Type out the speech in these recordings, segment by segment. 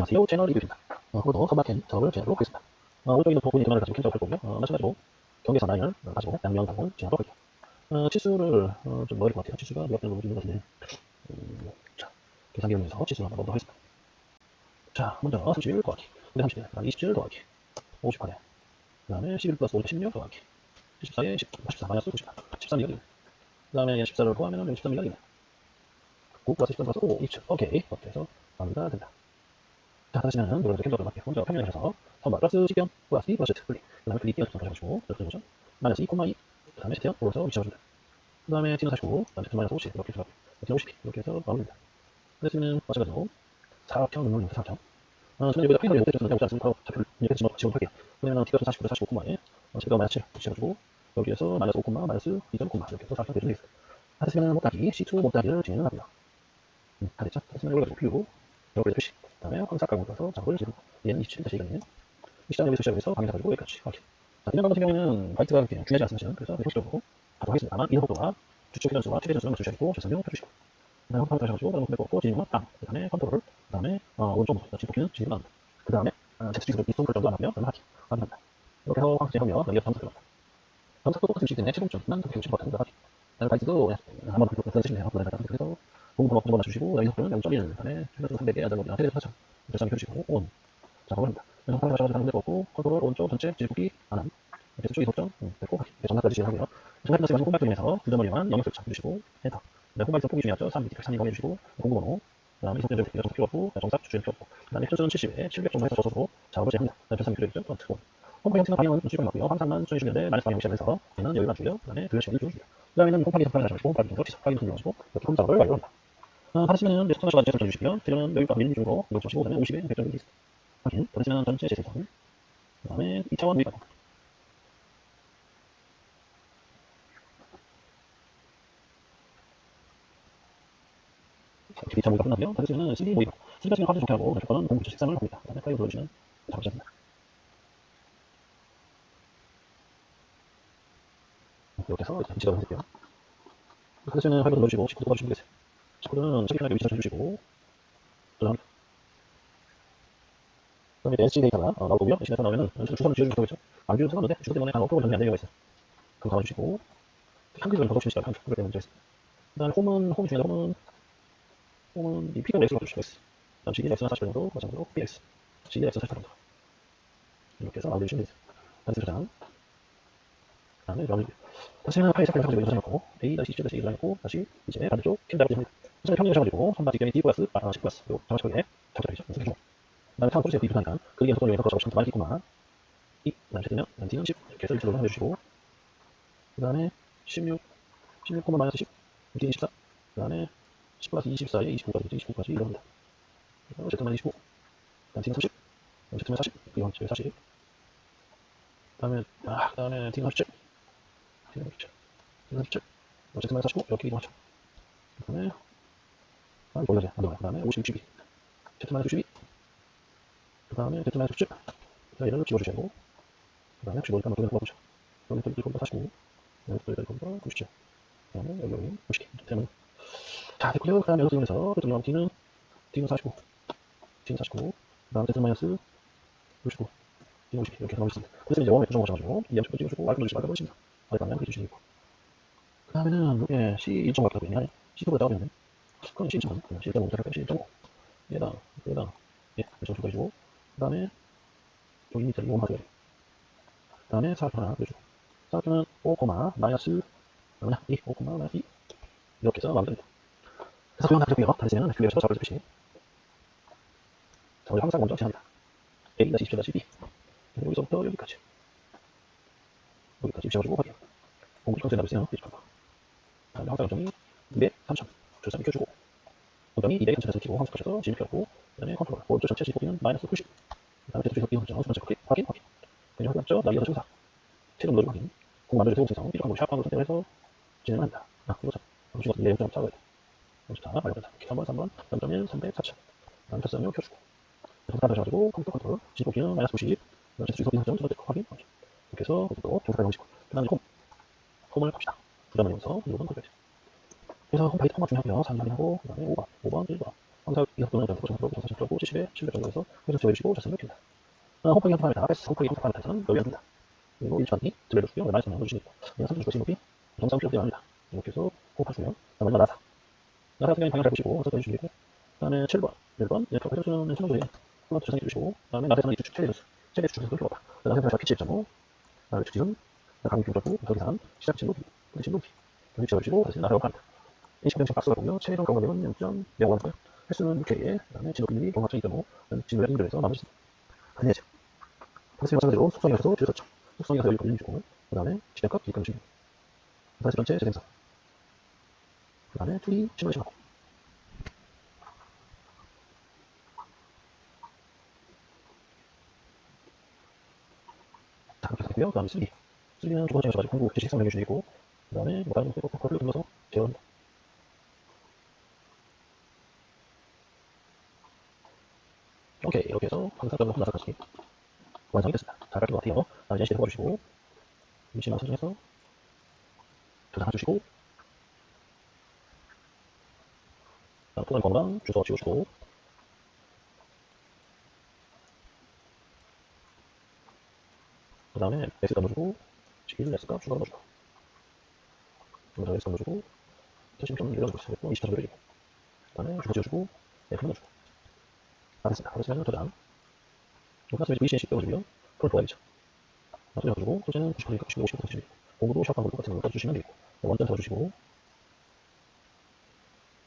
안녕하세요 채널 리뷰입니다. 어, 오늘도 선박캔 작업을 진행하도록 하겠습니다. 어, 오른쪽에 있는 부분이 드마를 가지고 캔 작업을 할 거고요. 어, 마찬가지로 경계선 라인을 어, 가지고 양면 방을 진행하도록 할게요. 어, 치수를 어, 좀될것 같아요. 치수가 빼는 부분이 있는 것 같은데. 음, 자 계산기 이용해서 치수를 한번 넣도록 하겠습니다. 자 먼저 31 더하기. 130에 그 다음에 27 더하기. 58에. 그 다음에 11 플러스 5 16 더하기. 14에 10, 14 마이너스 94 13 이하기 그 다음에 얘 14를 포함하면 여기 13 이하기 9 플러스 13 플러스 5 27 오케이. 이렇게 해서 마무리가 된다 자, 다시는 노란색 캔들을 맞게 먼저 평면에서 선발 플러스 C변 플러스 2 플러스 Z 플리 그 다음에 플리 띄어서 가져가시고 이렇게 보죠? 마이너스 2,2그 다음에 스테어 오른서 위치해줍니다 그 다음에 T는 49그 다음에 마이너스 50 이렇게 들어가고 T는 50 이렇게 해서 마무리됩니다. 그래서는 마찬가지로 사각형 능력입니다 사각형 어, 저는 여기다 펜을 못해줬는데 오지 않습니다 바로 좌표를 이렇게 집어, 집어넣을게요. 그러면 T가 49대 49, 9에 제가 마이너스 7 붙여가지고 여기에서 마이너스 5, 마이너스 2.9 이렇게 해서 사각형 대준되어 있어요 하시면 못다기 C2 못다기를 진행합니다. 음, 다 됐죠? 하시면 여기가 뷰 여기에 표시 그 다음에 황사 가공 가서 작업을 지르고 얘는 27-1이거든요. 이 시장 여기서 시작해서 방에 가지고 여기까지 확인 자, 이런 방 같은 경우에는 바이트가 그렇게 중요하지 않습니다 그래서 표시적으로 가도록 하겠습니다 다만 이동 속도와 주축 회전수와 최대 전수를 맞추셔야겠고 최선명 펴주시고. 그 다음에 컴퓨터 하셔가지고 다른 컴퓨터 꽂고 진입은 땅, 그 다음에 컨트롤, 그 다음에 어, 오른쪽 진입키는 진입을 합니다. 그 다음에 어, 제스트릭으로 이스톤 정도 안 하고요 그러면 하기 확인합니다. 이렇게 해서 황사 제하면 여기가 방사 들어갑니다 방사도 똑같은 위치 때문에 최종점만 그렇게 하기 그 바이트도 한번 더 쓰시면 돼요. 그래서 공부로 한번 맞추시고 여기서 보면 0.1 그다음에 최대로 300에 아들로 최대로 4천 결산이 켜주시고 온. 작업을 합니다. 그래서 하나 가셔가지고 한대 걷고 컨트롤 오른쪽 전체 지속기 안 함. 이렇게 쪽이 속점? 됐고 정답까지 진행하고요. 정답 플러스 공발 중에서 두점머리만 영역 설정 해주시고 엔터. 네, 공발 성폭이 중요하죠. 3 밑에 3 2 해주시고 공구번호. 그 다음에 이속점 좀 필요 없고 정답 주주는 필요 없고. 그 다음에 표준 70에 700 정도 해서 줘서 작업을 그 다음에 별상 필요 있죠? 온 홈파 형태나 방향은 주의가 맞고요. 항상만 수행 중인데 마이너스 방향 시험에서 얘는 여기만 주고요. 그 다음에 두열 시간을 주어줍니다. 그 다음에는 홈파기 선판을 가지고 홈파기 정도 지속 확인 통로하시고 이렇게 홈 작업을 완료합니다 내 속도나 시간 설정해주시고요. 대전은 여기가 밀림 중으로 이걸 주시고 그다음에 50에 100 정도 있습니다. 확인. 더하시면 전체 재생성. 그 다음에 2차원 미가공. 이렇게 2차 모의가 끝나고요. 더하시면은 CD 모의가. CD 같은 경우 화질 좋게 하고 조건은 공부처 식상을 합니다. 그 다음에 파일 눌러주시면 작업이 됩니다. 이렇게 해서 이제 지갑을 해줄게요. 그래서는 파일 눌러주시고 19도 봐주시면 되겠어요. 코드는 체크하게 위치 저장합니다. 그 다음에 NC 데이터가 어, 나오고요. NC 데이터 나오면은 주소는 지어주면 되겠죠. 안 지어도 상관없는데 주소 때문에 한 어플로 정리 안 되는 경우가 있어요. 그거 잡아주시고 한글을 더 적시니까 한 그럴 때 문제 있습니다. 그 다음에 홈은 홈 중에서 홈은 홈은 이 P가 X로 바꿔주시면 있어요. 그 다음 CDX나 40 정도 마찬가지로 PX CDX 40 정도 이렇게 해서 마무리해주시면 되죠. 단수 저장 그 다음에 명의 다시는 파일 삭제를 가지고 저장하고 A-27-1을 저장했고 다시 이제 반대쪽 캔다고 됩니다. 선생님 평균을 잡아주고 선반 직경이 D 플러스 아 10 플러스 요 정확하게 잡아주죠. 그래서 해주고 그다음에 코스에 B 붙으니까 그리기 연속을 위해서 작업 시간 많이 있구나. 이 그다음에 되면 D는 10 이렇게 해서 위치로 해주시고 그다음에 16 16 코마 마이너스 10 D는 14 그다음에 10 플러스 24에 29까지 29까지 이럽니다. 그래서 Z만 25 그다음 D는 30 Z만 40 이건 40 그다음에 아 그다음에 D는 37 D는 37 D는 37 Z만 45 이렇게 이동하죠. 그 다음에 아, 이거 올려야 돼. 안 들어가요. 그 다음에 50, 62. Z-92. 92. 그 다음에 Z-97. 자, 얘를 집어주셔야 되고. 그 다음에 65니까 뭐, 여기를 뽑아보죠. 여기 또 이걸 49. 여기 또 이걸 97. 그 다음에 여기, 여기 90. 되면. 자, 됐고요. 그 다음에 여기서 이용해서, 그쪽 D는, D는 49. D는 49. 그 다음에 Z-69. D는 50. 이렇게 나오겠습니다. 그래서 이제 웜에 조정 오셔가지고, 이 양쪽도 찍어주고, 말끔 누르시 말끔 보십니다. 아랫방향 그려주시면 되고. 그 다음에는, 이게 C1.5 같다고 있네. C2보다 작업이 있네. 그건 C1.5. C1.5 못할까요? C1.5. 얘다, 얘다. 예, 그래서 추가해주고. 그 다음에, 여기 밑에 이거 돼. 그 다음에 사각형 하나 그려주고. 사각형은 5, 마이너스, 뭐냐, 2, 5, 마이너스 2. 이렇게 해서 마무리됩니다. 그래서 그냥 그렇고요. 다시 되면 클리어해서 작업을 표시. 자, 우리 항상 먼저 제합니다. A-27-B. 여기서부터 여기까지. 여기까지 입혀가지고 확인. 공구 컨셉 나오세요. 뒤집어봐. 다음에 항상 정이 200, 3000. 조사를 켜주고 원점이 200 전체에서 켜고 황색하셔서 진입 켜고 그 다음에 컨트롤 오른쪽 전체 지속기는 마이너스 90그 다음에 대쪽 지속기 설정 두 번째 클릭 확인 확인. 그냥 확인했죠? 날리가 중사 최종 노즐 확인 공 만들어 세우고 생성 필요한 거 샵하고 선택을 해서 진행을 합니다. 아 이거 참 보신 것 같은 데 0.5 작아야 돼. 0.4 완료된다 3번 3번 0.1 300 4천. 그 다음에 켰어요 켜주고. 그래서 하셔가지고 컴퓨터 컨트롤 지속기는 마이너스 90그 다음에 지속기 설정 두 번째 확인 확인. 이렇게 해서 또 조사를 해보시고. 그 다음에 홈 홈을 갑시다 여기서 이건 컨트롤 그래서 홈페이지 통화 중요하고요. 3번 확인하고, 그 다음에 5번, 5번, 1번. 3사 이석분은 전부 정도 40 정도 70에 700 정도에서 조여주시고 자세를 눕힙니다. 어, 홈플이 형성합니다. 앞에서 홈플이 형성하는 타입은 여기 앉습니다. 그리고 1천 이 들레를 주고요. 왼발에 설명을 주시고 그냥 30 주고 높이 정상 필요 합니다. 이렇게 해서 호흡하시고요. 마지막 나사. 나사 같은 방향 잘 보시고 어서 해주시고 그 다음에 7번, 1번 이렇게 해주시는 신호조에 플러트 조상해 주시고 그 다음에 나사에서는 이축 체리주스 체리주스 주셔서 필요 없다. 나사에서 피치 1.5 나를 축지는 강의 중적부 저기산 시작 진로 부디 진로 부디 경기 지어주시고 다시 나사로 합니다. 인식 병식 박스가 보고요. 최종 경과되면 0.0원고요. 횟수는 6K에 그 다음에 진로 비밀이 경합점 2.5 진로에 인별해서 마무리했습니다. 안녕하세요. 다시 마찬가지로 속성이어서 줄였었죠. 속성이어서 여기 걸림 주고 그 다음에 지정값 기금 주고 다시 전체 재생산 그 다음에 투리 시뮬레이션하고 자 그렇게 됐고요. 그 다음에 3 3는 두 번째 가지고 공구 지식 설명해 주시고 그 다음에 뭐 다른 거 커플을 눌러서 제어합니다. 오케이 이렇게 해서 방사점과 나사까지 완성이 됐습니다. 잘 깔린 것 같아요. 다음 이제 시대 뽑아주시고 위치만 설정해서 저장해주시고 토널 건강 주소 지우시고 그 다음에 S 넣어주고 시기를 S가 추가로 넣어주고. 그다음에 S 넣어주고 좀 늘려주고 24점 늘려주고 그 다음에 주소 지워주고 F 넣어주고. 다. 됐습니다. 그래서 저장 여기 VCNC 빼어주고요 폴 도와야죠. 나중에 넣어주고 소재는 90%니까 90, 50% 주시고 공구도 샵하고 똑같은 거 써주시면 되고. 원점 잡아주시고.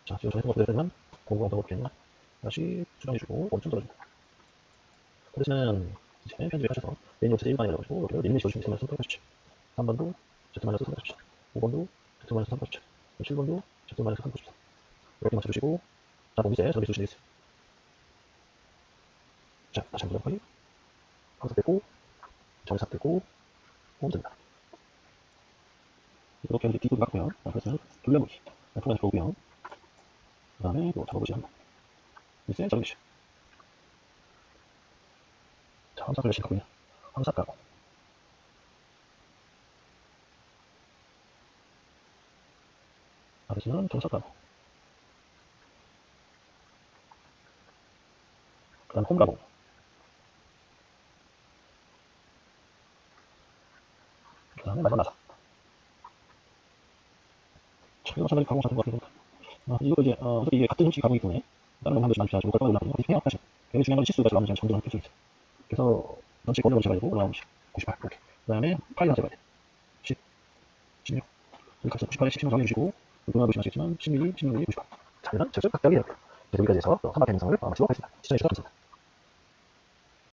자 지금 저 했던 거 그대로 되면 공구 한번 넣어볼게요 다시 수정해주고 원점 떨어주고 그 대신은 이제 편집을 하셔서 메인 요트 1반에 넣어주고 여기를 리밋 지어주시면 되면 선택하십시오 3번도 Z-마이너스 선택하십시오 5번도 Z-마이너스 선택하십시오 7번도 Z-마이너스 선택하십시오 이렇게 맞춰주시고 자 이제 정리 주시면 되겠어요. 자 다시 한번 확인 항상 뺐고 정삭 뺐고 보면 됩니다. 이렇게 이제 뒤도 같고요. 그래서 둘레무기. 두 가지 보고요. 그 다음에 또 잡아보시 한번 이제 잡아주시 자 플래시 가고요. 함사 까고 아래서는 정삭 까고. 그 다음 홈 가고. 그 다음에 마지막 나사. 자, 이거 마찬가지 가공 같은 것 같은데 아, 이거 이제 어, 어차피 이게 같은 솔직히 가공이기 때문에 다른 거한 번씩 만드셔야지 못갈 거나 올라가요. 이렇게 해요 사실 굉장히 중요한 건 치수가 잘 맞는 정도는 필수 있죠 그래서 전체 권력을 재가지고 올라오면 98 이렇게 그 다음에 파일 하나 재봐야 돼. 10, 16 여기 값은 98에 10을 정해주시고 누구나 보시면 아시겠지만 16mm, 16mm, 98 자, 이런 적절 각각이 이렇게 여기까지 해서 또 한마디 영상을 마치도록 하겠습니다. 시청해주셔서 감사합니다